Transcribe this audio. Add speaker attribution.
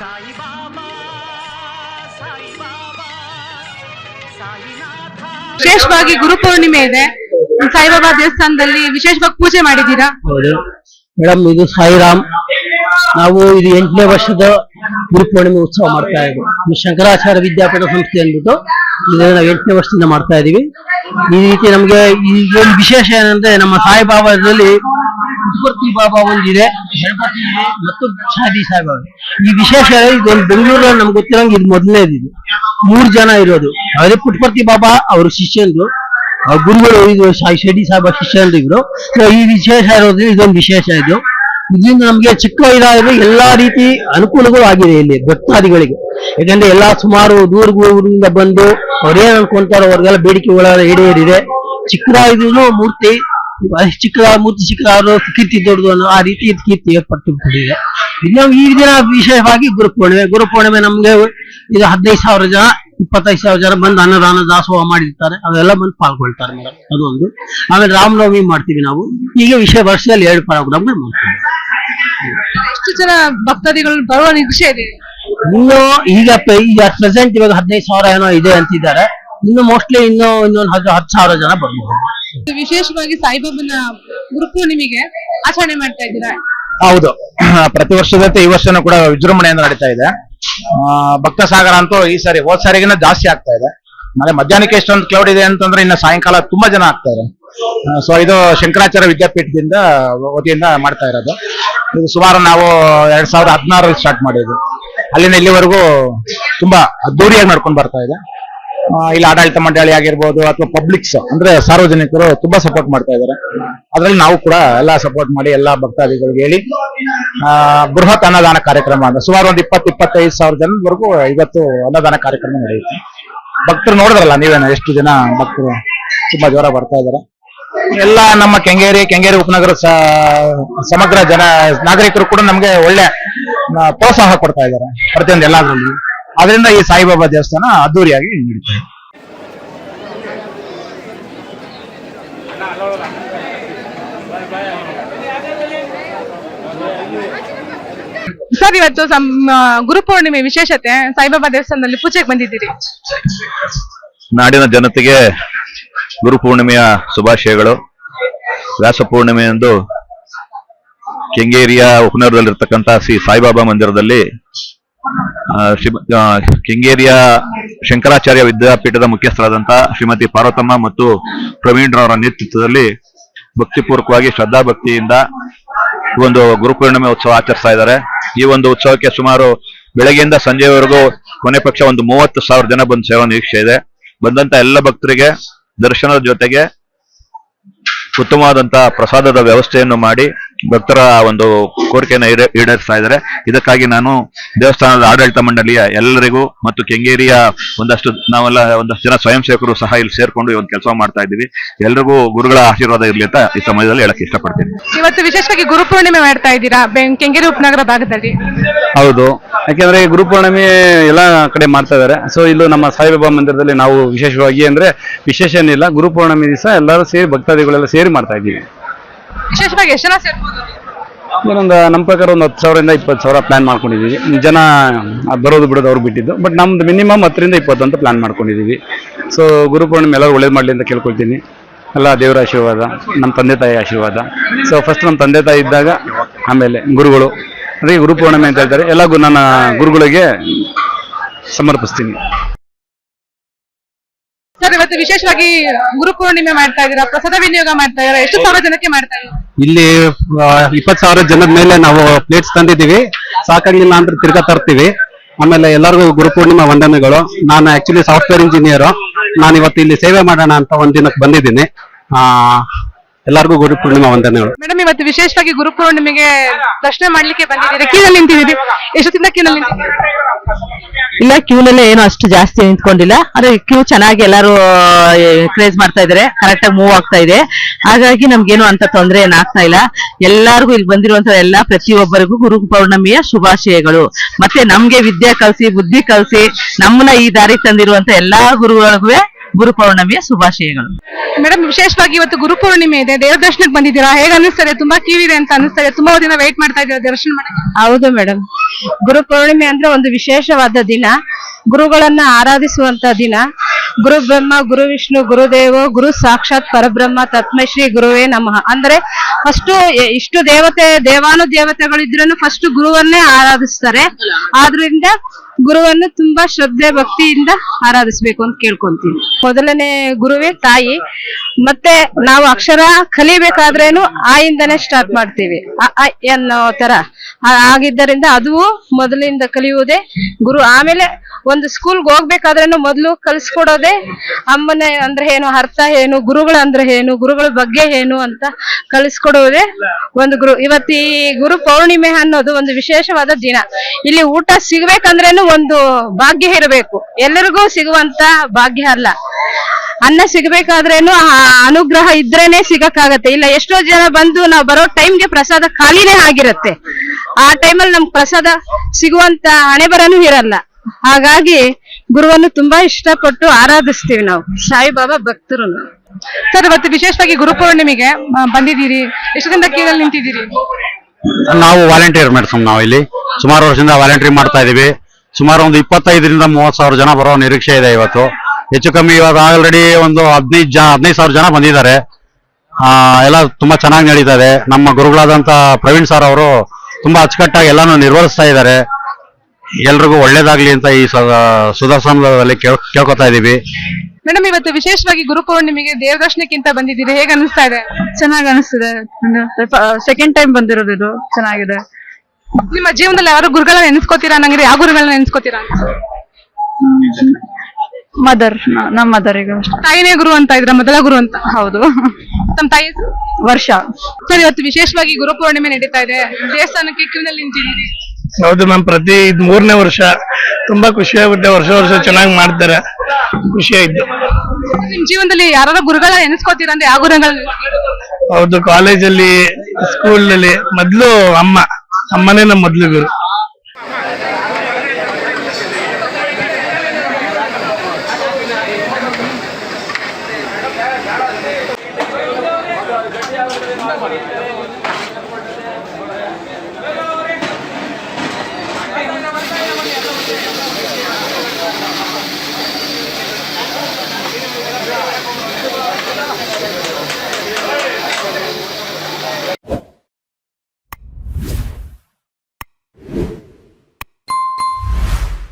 Speaker 1: ಸಾಯಿಬಾಬಾ ಸಾಯಿಬಾಬಾ ಸಾಯಿನಾಥ.
Speaker 2: ವಿಶೇಷವಾಗಿ ಗುರುಪೂರ್ಣಿಮೆ ಇದೆ. ಸಾಯಿಬಾಬಾ ದೇವಸ್ಥಾನದಲ್ಲಿ ವಿಶೇಷವಾಗಿ ಪೂಜೆ ಮಾಡಿದ್ದೀರಾ?
Speaker 3: ಹೌದು. ಮೇಡಮ್ ಇದು ಸಾಯಿರಾಮ್. ನಾವು ಇದು ಎಂಟನೇ ವರ್ಷದ ಗುರುಪೂರ್ಣಿಮೆ ಉತ್ಸವ ಮಾಡ್ತಾ ಇದ್ದೀವಿ. ಶಂಕರಾಚಾರ ಶಂಕರಾಚಾರ್ಯ ವಿದ್ಯಾಪೀಠ ಸಂಸ್ಥೆ ಅಂದ್ಬಿಟ್ಟು ಇದನ್ನ ನಾವು ಎಂಟನೇ ವರ್ಷದಿಂದ ಮಾಡ್ತಾ ಇದೀವಿ ಈ ರೀತಿ ನಮಗೆ ಈ ವಿಶೇಷ ಏನಂದ್ರೆ ನಮ್ಮ ಸಾಯಿಬಾಬಾದಲ್ಲಿ ಪುಟ್ಪರ್ತಿ ಬಾಬಾ ಒಂದಿದೆ. ಗಣಪತಿ ಇದೆ ಮತ್ತು ಶಾದಿ ಸಾಯಿಬಾಬಾ ಈ ವಿಶೇಷ ಇದೊಂದು ಬೆಂಗಳೂರಲ್ಲಿ ನಮ್ಗೆ ಗೊತ್ತಿರಂಗ ಇದು ಮೊದಲನೇದು ಇದು. ಮೂರು ಜನ ಇರೋದು. ಅದೇ ಪುಟ್ಪರ್ತಿ ಬಾಬಾ ಅವ್ರ ಶಿಷ್ಯಂದು ಅವ್ರ ಗುರುಗಳು ಇದು ಶಿರ್ಡಿ ಸಾಹೇಬ ಶಿಷ್ಯಂದು ಇವರು. ಈ ವಿಶೇಷ ಇರೋದು ಇದೊಂದು ವಿಶೇಷ ಇದು. ಇದರಿಂದ ನಮ್ಗೆ ಚಿಕ್ಕ ಇದಾದ್ರೆ ಎಲ್ಲಾ ರೀತಿ ಅನುಕೂಲಗಳು ಆಗಿದೆ ಇಲ್ಲಿ ಭಕ್ತಾದಿಗಳಿಗೆ. ಯಾಕಂದ್ರೆ ಎಲ್ಲಾ ಸುಮಾರು ದೂರ ಊರಿಂದ ಬಂದು ಅವ್ರೇನ್ ಅನ್ಕೊಂತಾರೋ ಅವ್ರಿಗೆಲ್ಲ ಬೇಡಿಕೆಗಳ ಈಡೇರಿದೆ. ಚಿಕ್ಕದಾಗಿದ್ರು ಮೂರ್ತಿ ಚಿಕ್ಕದ ಮೂರ್ತಿ ಚಿಕ್ಕದಾದ್ರು ಕೀರ್ತಿ ದೊಡ್ಡದು ಅನ್ನೋ ಆ ರೀತಿ ಕೀರ್ತಿ ಏರ್ಪಟ್ಟಿದೆ ಇನ್ನು ಈ ದಿನ ವಿಶೇಷವಾಗಿ ಗುರುಪೂರ್ಣಿಮೆ ಗುರುಪೂರ್ಣಿಮೆ ನಮ್ಗೆ ಇದು ಹದಿನೈದು ಸಾವಿರ ಜನ ಇಪ್ಪತ್ತೈದು ಸಾವಿರ ಜನ ಬಂದು ಅನ್ನದಾನ ದಾಸೋಹ ಮಾಡಿರ್ತಾರೆ. ಅವೆಲ್ಲ ಬಂದು ಪಾಲ್ಗೊಳ್ತಾರೆ ಮೇಡಮ್. ಅದೊಂದು ಆಮೇಲೆ ರಾಮನವಮಿ ಮಾಡ್ತೀವಿ ನಾವು. ಈಗ ವಿಷಯ ವರ್ಷದಲ್ಲಿ ಎರಡು ಪ್ರೋಗ್ರಾಮ್ಗಳು ಮಾಡ್ತೀವಿ.
Speaker 2: ಎಷ್ಟು ಜನ ಭಕ್ತಾದಿಗಳು ಬರುವ ನಿರೀಕ್ಷೆ ಇದೆ?
Speaker 3: ಇನ್ನು ಈಗ ಈಗ ಪ್ರೆಸೆಂಟ್ ಇವಾಗ ಹದಿನೈದು ಸಾವಿರ ಏನೋ ಇದೆ ಅಂತಿದ್ದಾರೆ. ಇನ್ನು ಮೋಸ್ಟ್ಲಿ ಇನ್ನು ಇನ್ನೊಂದು ಹತ್ತು ಸಾವಿರ ಜನ ಬರ್ಬೋದು.
Speaker 2: ವಿಶೇಷವಾಗಿ ಸಾಯಿಬಾಬನ ನಿಮಗೆ ಆಚರಣೆ ಮಾಡ್ತಾ ಇದ್ದೀರಾ?
Speaker 4: ಹೌದು. ಪ್ರತಿ ವರ್ಷದಂತೆ ಈ ವರ್ಷನೂ ಕೂಡ ವಿಜೃಂಭಣೆಯಿಂದ ನಡೀತಾ ಇದೆ. ಭಕ್ತ ಸಾಗರ ಅಂತೂ ಈ ಸಾರಿ, ಹೋದ್ ಸಾರಿಗಿನ ಜಾಸ್ತಿ ಆಗ್ತಾ ಇದೆ. ಮಳೆ ಮಧ್ಯಾಹ್ನಕ್ಕೆ ಎಷ್ಟೊಂದು ಕ್ಲೌಡ್ ಇದೆ ಅಂತಂದ್ರೆ ಇನ್ನು ಸಾಯಂಕಾಲ ತುಂಬಾ ಜನ ಆಗ್ತಾರೆ ಸೊ ಇದು ಶಂಕರಾಚಾರ್ಯ ವಿದ್ಯಾಪೀಠದಿಂದ ವತಿಯಿಂದ ಮಾಡ್ತಾ ಇರೋದು. ಇದು ಸುಮಾರು ನಾವು ಎರಡ್ ಸಾವಿರದ ಹದಿನಾರಲ್ಲಿ ಸ್ಟಾರ್ಟ್ ಮಾಡಿದ್ವಿ ಅಲ್ಲಿಂದ ಇಲ್ಲಿವರೆಗೂ ತುಂಬಾ ಅದ್ದೂರಿಯಾಗಿ ನಡ್ಕೊಂಡು ಬರ್ತಾ ಇದೆ. ಇಲ್ಲಿ ಆಡಳಿತ ಮಂಡಳಿ ಆಗಿರ್ಬೋದು ಅಥವಾ ಪಬ್ಲಿಕ್ಸ್ ಅಂದ್ರೆ ಸಾರ್ವಜನಿಕರು ತುಂಬಾ ಸಪೋರ್ಟ್ ಮಾಡ್ತಾ ಇದ್ದಾರೆ. ಅದ್ರಲ್ಲಿ ನಾವು ಕೂಡ ಎಲ್ಲ ಸಪೋರ್ಟ್ ಮಾಡಿ ಎಲ್ಲಾ ಭಕ್ತಾದಿಗಳಿಗೆ ಹೇಳಿ ಬೃಹತ್ ಅನ್ನದಾನ ಕಾರ್ಯಕ್ರಮ ಅಂದ್ರೆ ಸುಮಾರು ಒಂದು ಇಪ್ಪತ್ತು, ಇಪ್ಪತ್ತೈದು ಸಾವಿರ ಜನವರೆಗೂ ಇವತ್ತು ಅನ್ನದಾನ ಕಾರ್ಯಕ್ರಮ ನಡೆಯುತ್ತೆ. ಭಕ್ತರು ನೋಡಿದ್ರಲ್ಲ ನೀವೇನ ಎಷ್ಟು ಜನ ಭಕ್ತರು ತುಂಬಾ ಜೋರ ಬರ್ತಾ ಇದ್ದಾರೆ. ಎಲ್ಲ ನಮ್ಮ ಕೆಂಗೇರಿ ಕೆಂಗೇರಿ ಉಪನಗರ ಸಮಗ್ರ ಜನ ನಾಗರಿಕರು ಕೂಡ ನಮ್ಗೆ ಒಳ್ಳೆ ಪ್ರೋತ್ಸಾಹ ಕೊಡ್ತಾ ಇದ್ದಾರೆ ಪ್ರತಿಯೊಂದು ಎಲ್ಲಾದ್ರಲ್ಲಿ ಅದರಿಂದ ಈ ಸಾಯಿಬಾಬಾ ದೇವಸ್ಥಾನ ಅದ್ದೂರಿಯಾಗಿ ನಡೀತದೆ
Speaker 2: ಸರ್ ಇವತ್ತು ಗುರು ಪೂರ್ಣಿಮೆ ಗುರುಪೌರ್ಣಿಮೆ ವಿಶೇಷತೆ ಸಾಯಿಬಾಬಾ ದೇವಸ್ಥಾನದಲ್ಲಿ ಪೂಜೆಗೆ ಬಂದಿದ್ದೀರಿ.
Speaker 5: ನಾಡಿನ ಜನತೆಗೆ ಗುರುಪೂರ್ಣಿಮೆಯ ಶುಭಾಶಯಗಳು. ವ್ಯಾಸ ಪೂರ್ಣಿಮೆಯಂದು ಕೆಂಗೇರಿಯ ಉಪನಗರದಲ್ಲಿರ್ತಕ್ಕಂಥ ಶ್ರೀ ಸಾಯಿಬಾಬಾ ಮಂದಿರದಲ್ಲಿ ಕೆಂಗೇರಿಯ ಶಂಕರಾಚಾರ್ಯ ವಿದ್ಯಾಪೀಠದ ಮುಖ್ಯಸ್ಥರಾದಂತಹ ಶ್ರೀಮತಿ ಪಾರ್ವತಮ್ಮ ಮತ್ತು ಪ್ರವೀಣ್ರವರ ನೇತೃತ್ವದಲ್ಲಿ ಭಕ್ತಿಪೂರ್ವಕವಾಗಿ ಶ್ರದ್ಧಾ ಭಕ್ತಿಯಿಂದ ಒಂದು ಗುರುಪೂರ್ಣಿಮೆ ಉತ್ಸವ ಆಚರಿಸ್ತಾ ಇದ್ದಾರೆ. ಈ ಒಂದು ಉತ್ಸವಕ್ಕೆ ಸುಮಾರು ಬೆಳಗ್ಗೆಯಿಂದ ಸಂಜೆವರೆಗೂ ಕೊನೆ ಪಕ್ಷ ಒಂದು ಮೂವತ್ತು ಸಾವಿರ ಜನ ಬಂದು ಸೇವಾ ನಿರೀಕ್ಷೆ ಇದೆ. ಬಂದಂತ ಎಲ್ಲ ಭಕ್ತರಿಗೆ ದರ್ಶನದ ಜೊತೆಗೆ ಉತ್ತಮವಾದಂತಹ ಪ್ರಸಾದದ ವ್ಯವಸ್ಥೆಯನ್ನು ಮಾಡಿ ಭಕ್ತರ ಒಂದು ಕೋರಿಕೆಯನ್ನು ಈಡೇ- ಈಡೇರಿಸ್ತಾ ಇದ್ದಾರೆ. ಇದಕ್ಕಾಗಿ ನಾನು ದೇವಸ್ಥಾನದ ಆಡಳಿತ ಮಂಡಳಿಯ ಎಲ್ಲರಿಗೂ ಮತ್ತು ಕೆಂಗೇರಿಯ ಒಂದಷ್ಟು ನಾವೆಲ್ಲ ಒಂದಷ್ಟು ಜನ ಸ್ವಯಂ ಸೇವಕರು ಸಹ ಇಲ್ಲಿ ಸೇರ್ಕೊಂಡು ಇವತ್ತು ಒಂದು ಕೆಲಸ ಮಾಡ್ತಾ ಇದ್ದೀವಿ. ಎಲ್ರಿಗೂ ಗುರುಗಳ ಆಶೀರ್ವಾದ ಇರಲಿ ಅಂತ ಈ ಸಮಯದಲ್ಲಿ ಹೇಳಕ್ಕೆ ಇಷ್ಟಪಡ್ತೀನಿ.
Speaker 2: ಇವತ್ತು ವಿಶೇಷವಾಗಿ ಗುರುಪೂರ್ಣಿಮೆ ಮಾಡ್ತಾ ಇದ್ದೀರಾ? ಕೆಂಗೇರಿ ಉಪನಗರ ಭಾಗದಲ್ಲಿ.
Speaker 6: ಹೌದು. ಯಾಕೆಂದ್ರೆ ಗುರುಪೂರ್ಣಿಮೆ ಎಲ್ಲ ಕಡೆ ಮಾಡ್ತಾ ಇದ್ದಾರೆ. ಸೊ ಇಲ್ಲೂ ನಮ್ಮ ಸಾಯಿಬಾಬಾ ಮಂದಿರದಲ್ಲಿ ನಾವು ವಿಶೇಷವಾಗಿ ಅಂದ್ರೆ ವಿಶೇಷ ಏನಿಲ್ಲ ಗುರುಪೂರ್ಣಿಮೆ ದಿವಸ ಎಲ್ಲರೂ ಸೇರಿ ಭಕ್ತಾದಿಗಳೆಲ್ಲ ಸೇರಿ ಮಾಡ್ತಾ ಇದ್ದೀವಿ.
Speaker 2: ವಿಶೇಷವಾಗಿ ಎಷ್ಟು ಜನ ಸೇರ್ಬೋದು?
Speaker 6: ಏನೊಂದು ನಮ್ಮ ಪ್ರಕಾರ ಒಂದು ಹತ್ತು ಸಾವಿರದಿಂದ ಇಪ್ಪತ್ತು ಸಾವಿರ ಪ್ಲಾನ್ ಮಾಡ್ಕೊಂಡಿದ್ದೀವಿ. ಜನ ಬರೋದು ಬಿಡೋದು ಅವ್ರು ಬಿಟ್ಟಿದ್ದು. ಬಟ್ ನಮ್ದು ಮಿನಿಮಮ್ ಹತ್ತರಿಂದ ಇಪ್ಪತ್ತು ಅಂತ ಪ್ಲಾನ್ ಮಾಡ್ಕೊಂಡಿದ್ದೀವಿ. ಸೊ ಗುರುಪೂರ್ಣಿಮೆ ಎಲ್ಲರೂ ಒಳ್ಳೇದು ಮಾಡಲಿ ಅಂತ ಕೇಳ್ಕೊಳ್ತೀನಿ. ಎಲ್ಲ ದೇವರ ಆಶೀರ್ವಾದ ನಮ್ಮ ತಂದೆ ತಾಯಿ ಆಶೀರ್ವಾದ. ಸೊ ಫಸ್ಟ್ ನಮ್ಮ ತಂದೆ ತಾಯಿ ಇದ್ದಾಗ ಆಮೇಲೆ ಗುರುಗಳು. ಅದೇ ಗುರುಪೂರ್ಣಿಮೆ ಅಂತ ಹೇಳ್ತಾರೆ. ಎಲ್ಲ ನನ್ನ ಗುರುಗಳಿಗೆ ಸಮರ್ಪಿಸ್ತೀನಿ.
Speaker 2: ಸರ್ ಇವತ್ತು ವಿಶೇಷವಾಗಿ ಗುರುಪೂರ್ಣಿಮೆ ಮಾಡ್ತಾ ಇದ್ದೀರಾ? ಪ್ರಸಾದ ವಿನಿಯೋಗ ಮಾಡ್ತಾ ಇದ್ದೀರಾ? ಎಷ್ಟು ಸಾವಿರ ಜನಕ್ಕೆ ಮಾಡ್ತಾ ಇದ್ದೀರಾ
Speaker 6: ಇಲ್ಲಿ ಇಪ್ಪತ್ ಸಾವಿರ ಜನದ ಮೇಲೆ ನಾವು ಪ್ಲೇಟ್ಸ್ ತಂದಿದ್ದೀವಿ. ಸಾಕಾಗ್ಲಿಲ್ಲ ಅಂದ್ರೆ ತಿರ್ಗಾ ತರ್ತೀವಿ. ಆಮೇಲೆ ಎಲ್ಲರಿಗೂ ಗುರುಪೂರ್ಣಿಮಾ ವಂದನೆಗಳು. ನಾನು ಆಕ್ಚುಲಿ ಸಾಫ್ಟ್ವೇರ್ ಇಂಜಿನಿಯರ್ ನಾನು ಇವತ್ತು ಇಲ್ಲಿ ಸೇವೆ ಮಾಡೋಣ ಅಂತ ಒಂದ್ ದಿನಕ್ಕೆ ಬಂದಿದ್ದೀನಿ ಆ ಗುರು ಪೂರ್ಣಿಮಾ ವಂದನೆಗಳು.
Speaker 2: ಮೇಡಮ್ ಇವತ್ತು ವಿಶೇಷವಾಗಿ ಗುರುಪೂರ್ಣಿಮೆಗೆ ದರ್ಶನ ಮಾಡ್ಲಿಕ್ಕೆ ಬಂದಿದ್ದೀರಿ? ಕ್ಯೂನಲ್ಲಿ ನಿಂತಿದ್ದೀರಿ? ಎಷ್ಟೊತ್ತಿಂದ ಕ್ಯೂನಲ್ಲಿ
Speaker 7: ಇಲ್ಲ ಕ್ಯೂನಲ್ಲಿ ಏನು ಅಷ್ಟು ಜಾಸ್ತಿ ನಿಂತ್ಕೊಂಡಿಲ್ಲ. ಆದ್ರೆ ಕ್ಯೂ ಚೆನ್ನಾಗಿ ಎಲ್ಲರೂ ಕ್ರೇಜ್ ಮಾಡ್ತಾ ಇದಾರೆ ಕರೆಕ್ಟ್ ಆಗಿ ಮೂವ್ ಆಗ್ತಾ ಇದೆ. ಹಾಗಾಗಿ ನಮ್ಗೇನು ಅಂತ ತೊಂದರೆ ಏನಾಗ್ತಾ ಇಲ್ಲ. ಎಲ್ಲಾರ್ಗು ಇಲ್ಲಿ ಬಂದಿರುವಂತ ಎಲ್ಲಾ ಪ್ರತಿಯೊಬ್ಬರಿಗೂ ಗುರು ಪೌರ್ಣಮಿಯ ಶುಭಾಶಯಗಳು. ಮತ್ತೆ ನಮ್ಗೆ ವಿದ್ಯೆ ಕಲ್ಸಿ ಬುದ್ಧಿ ಕಲ್ಸಿ ನಮ್ಮನ್ನ ಈ ದಾರಿ ತಂದಿರುವಂತ ಎಲ್ಲಾ ಗುರುಗಳಿಗೂ ಗುರು ಪೌರ್ಣಮಿಯ ಶುಭಾಶಯಗಳು.
Speaker 2: ಮೇಡಮ್, ವಿಶೇಷವಾಗಿ ಇವತ್ತು ಗುರುಪೂರ್ಣಿಮೆ ಇದೆ ದೇವ್ರ ದರ್ಶನಕ್ಕೆ ಬಂದಿದ್ದೀರಾ? ಹೇಗೆ ಅನಿಸ್ತದೆ ತುಂಬಾ ಕ್ಯೂ ಇದೆ ಅಂತ ಅನಿಸ್ತದೆ ತುಂಬಾ ದಿನ ವೇಟ್ ಮಾಡ್ತಾ ಇದ್ದೀರಾ ದರ್ಶನ
Speaker 1: ಹೌದು ಮೇಡಮ್. ಗುರು ಪೌರ್ಣಿಮೆ ಅಂದ್ರೆ ಒಂದು ವಿಶೇಷವಾದ ದಿನ. ಗುರುಗಳನ್ನ ಆರಾಧಿಸುವಂತ ದಿನ. ಗುರು ಬ್ರಹ್ಮ ಗುರು ವಿಷ್ಣು ಗುರುದೇವೋ ಗುರು ಸಾಕ್ಷಾತ್ ಪರಬ್ರಹ್ಮ ತತ್ಮಶ್ರೀ ಗುರುವೇ ನಮಃ. ಅಂದ್ರೆ ಫಸ್ಟ್ ಇಷ್ಟು ದೇವತೆ ದೇವಾನು ದೇವತೆಗಳಿದ್ರೂ ಫಸ್ಟ್ ಗುರುವನ್ನೇ ಆರಾಧಿಸ್ತಾರೆ. ಆದ್ರಿಂದ ಗುರುವನ್ನು ತುಂಬಾ ಶ್ರದ್ಧೆ, ಭಕ್ತಿಯಿಂದ ಆರಾಧಿಸ್ಬೇಕು ಅಂತ ಕೇಳ್ಕೊಂತೀವಿ. ಮೊದಲನೇ ಗುರುವೇ ತಾಯಿ. ಮತ್ತೆ ನಾವು ಅಕ್ಷರ ಕಲಿಬೇಕಾದ್ರೇನು ಆಯಿಂದನೇ ಸ್ಟಾರ್ಟ್ ಮಾಡ್ತೀವಿ. ಅನ್ನೋ ತರ. ಆಗಿದ್ದರಿಂದ ಅದು ಮೊದಲಿಂದ ಕಲಿಯುವುದೇ ಗುರು. ಆಮೇಲೆ ಒಂದು ಸ್ಕೂಲ್ಗೆ ಹೋಗ್ಬೇಕಾದ್ರೆ ಮೊದಲು ಕಲಿಸ್ಕೊಡೋದೇ ಅಮ್ಮನ ಅಂದ್ರೆ ಏನು, ಅರ್ಥ ಏನು, ಗುರುಗಳು ಅಂದ್ರೆ ಏನು, ಗುರುಗಳ ಬಗ್ಗೆ ಏನು ಅಂತ ಕಲಿಸ್ಕೊಡುವುದೇ ಒಂದು ಗುರು. ಇವತ್ತು ಗುರು ಪೌರ್ಣಿಮೆ ಅನ್ನೋದು ಒಂದು ವಿಶೇಷವಾದ ದಿನ. ಇಲ್ಲಿ ಊಟ ಸಿಗ್ಬೇಕಂದ್ರೇನು ಒಂದು ಭಾಗ್ಯ ಇರಬೇಕು. ಎಲ್ಲರಿಗೂ ಸಿಗುವಂತ ಭಾಗ್ಯ ಅಲ್ಲ. ಅನ್ನ ಸಿಗಬೇಕಾದ್ರೇನು ಆ ಅನುಗ್ರಹ ಇದ್ರೇನೆ ಸಿಗಕ್ಕಾಗತ್ತೆ. ಇಲ್ಲ, ಎಷ್ಟೋ ಜನ ಬಂದು ನಾವು ಬರೋ ಟೈಮ್ಗೆ ಪ್ರಸಾದ ಖಾಲಿನೇ ಆಗಿರತ್ತೆ. ಆ ಟೈಮಲ್ಲಿ ನಮ್ಗೆ ಪ್ರಸಾದ ಸಿಗುವಂತ ಹಣೆ ಬರನು ಇರಲ್ಲ. ಹಾಗಾಗಿ ಗುರುವನ್ನು ತುಂಬಾ ಇಷ್ಟಪಟ್ಟು ಆರಾಧಿಸ್ತೀವಿ ನಾವು. ಸಾಯಿಬಾಬಾ ಭಕ್ತರು
Speaker 2: ಸರ್, ಇವತ್ತು ವಿಶೇಷವಾಗಿ ಗುರು ಪೌರ್ಣಿಮೆಗೆ ಬಂದಿದ್ದೀರಿ. ಎಷ್ಟು ದಿನದ ಕ್ಯೂನಲ್ಲಿ ನಿಂತಿದ್ದೀರಿ?
Speaker 6: ನಾವು ವಾಲಂಟಿಯರ್ ಮೇಡಮ್ ನಾವು ಇಲ್ಲಿ. ಸುಮಾರು ವರ್ಷದಿಂದ ವಾಲಂಟಿಯರ್ ಮಾಡ್ತಾ ಇದೀವಿ. ಸುಮಾರು ಒಂದು ಇಪ್ಪತ್ತೈದರಿಂದ ಮೂವತ್ತು ಸಾವಿರ ಜನ ಬರೋ ನಿರೀಕ್ಷೆ ಇದೆ ಇವತ್ತು. ಹೆಚ್ಚು ಕಮ್ಮಿ ಇವಾಗ ಆಲ್ರೆಡಿ ಒಂದು ಹದಿನೈದು ಜನ ಹದಿನೈದು ಸಾವಿರ ಜನ ಬಂದಿದ್ದಾರೆ. ಎಲ್ಲ ತುಂಬಾ ಚೆನ್ನಾಗಿ ನಡೀತಾ ನಮ್ಮ ಗುರುಗಳಾದಂತ ಪ್ರವೀಣ್ ಸರ್ ಅವರು ತುಂಬಾ ಅಚ್ಚುಕಟ್ಟಾಗಿ ಎಲ್ಲಾನು ನಿರ್ವಹಿಸ್ತಾ ಇದ್ದಾರೆ. ಎಲ್ರಿಗೂ ಒಳ್ಳೇದಾಗ್ಲಿ ಅಂತ ಈ ಸುದರ್ಶನದಲ್ಲಿ ಕೇಳ್ಕೊತಾ ಇದೀವಿ.
Speaker 2: ಮೇಡಮ್ ಇವತ್ತು ವಿಶೇಷವಾಗಿ ಗುರುಪೌರ್ಣಿಮೆಗೆ ದೇವ್ರ ದರ್ಶನಕ್ಕಿಂತ ಬಂದಿದ್ದೀರಿ. ಹೇಗೆ ಅನಿಸ್ತಾ ಇದೆ?
Speaker 1: ಚೆನ್ನಾಗಿ ಅನಿಸ್ತಿದೆ. ಸೆಕೆಂಡ್ ಟೈಮ್ ಬಂದಿರೋದು ಇದು. ಚೆನ್ನಾಗಿದೆ.
Speaker 2: ನಿಮ್ಮ ಜೀವನದಲ್ಲಿ ಯಾರು ಗುರುಗಳನ್ನ ನೆನೆಸ್ಕೋತೀರಾ ನಂಗೆ ಯಾವ ಗುರುಗಳನ್ನ ನೆನೆಸ್ಕೋತೀರಾ
Speaker 1: ಮದರ್ ನಮ್ಮ ಮದರ್ ಈಗ
Speaker 2: ತಾಯಿನೇ ಗುರು ಅಂತ ಇದ್ರ ಮೊದಲ ಗುರು ಅಂತ.
Speaker 1: ಹೌದು.
Speaker 2: ನಮ್ಮ ತಾಯಿ ಹೆಸರು?
Speaker 1: ವರ್ಷ.
Speaker 2: ಸರ್ ಇವತ್ತು ವಿಶೇಷವಾಗಿ ಗುರುಪೌರ್ಣಿಮೆ ನಡೀತಾ ಇದೆ. ದೇವಸ್ಥಾನಕ್ಕೆ ಕ್ಯೂನಲ್ಲಿ ನಿಂತಿದ್ದೀರಿ.
Speaker 8: ಹೌದು ಮ್ಯಾಮ್ ಪ್ರತಿ ಇದ್ ಮೂರನೇ ವರ್ಷ ತುಂಬಾ ಖುಷಿ ಆಗುತ್ತೆ ವರ್ಷ ವರ್ಷ ಚೆನ್ನಾಗಿ ಮಾಡ್ತಾರೆ. ಖುಷಿ ಆಯ್ತು.
Speaker 2: ನಿಮ್ ಜೀವನದಲ್ಲಿ ಯಾರ ಗುರುಗಳ ನೆನೆಸ್ಕೋತೀರಾ ಅಂದ್ರೆ ಯಾವ ಗುರುಗಳ?
Speaker 8: ಹೌದು ಕಾಲೇಜಲ್ಲಿ ಸ್ಕೂಲ್ನಲ್ಲಿ ಮೊದ್ಲು ಅಮ್ಮ. ಅಮ್ಮನೇ ನಮ್ಮ ಮೊದ್ಲು ಗುರು.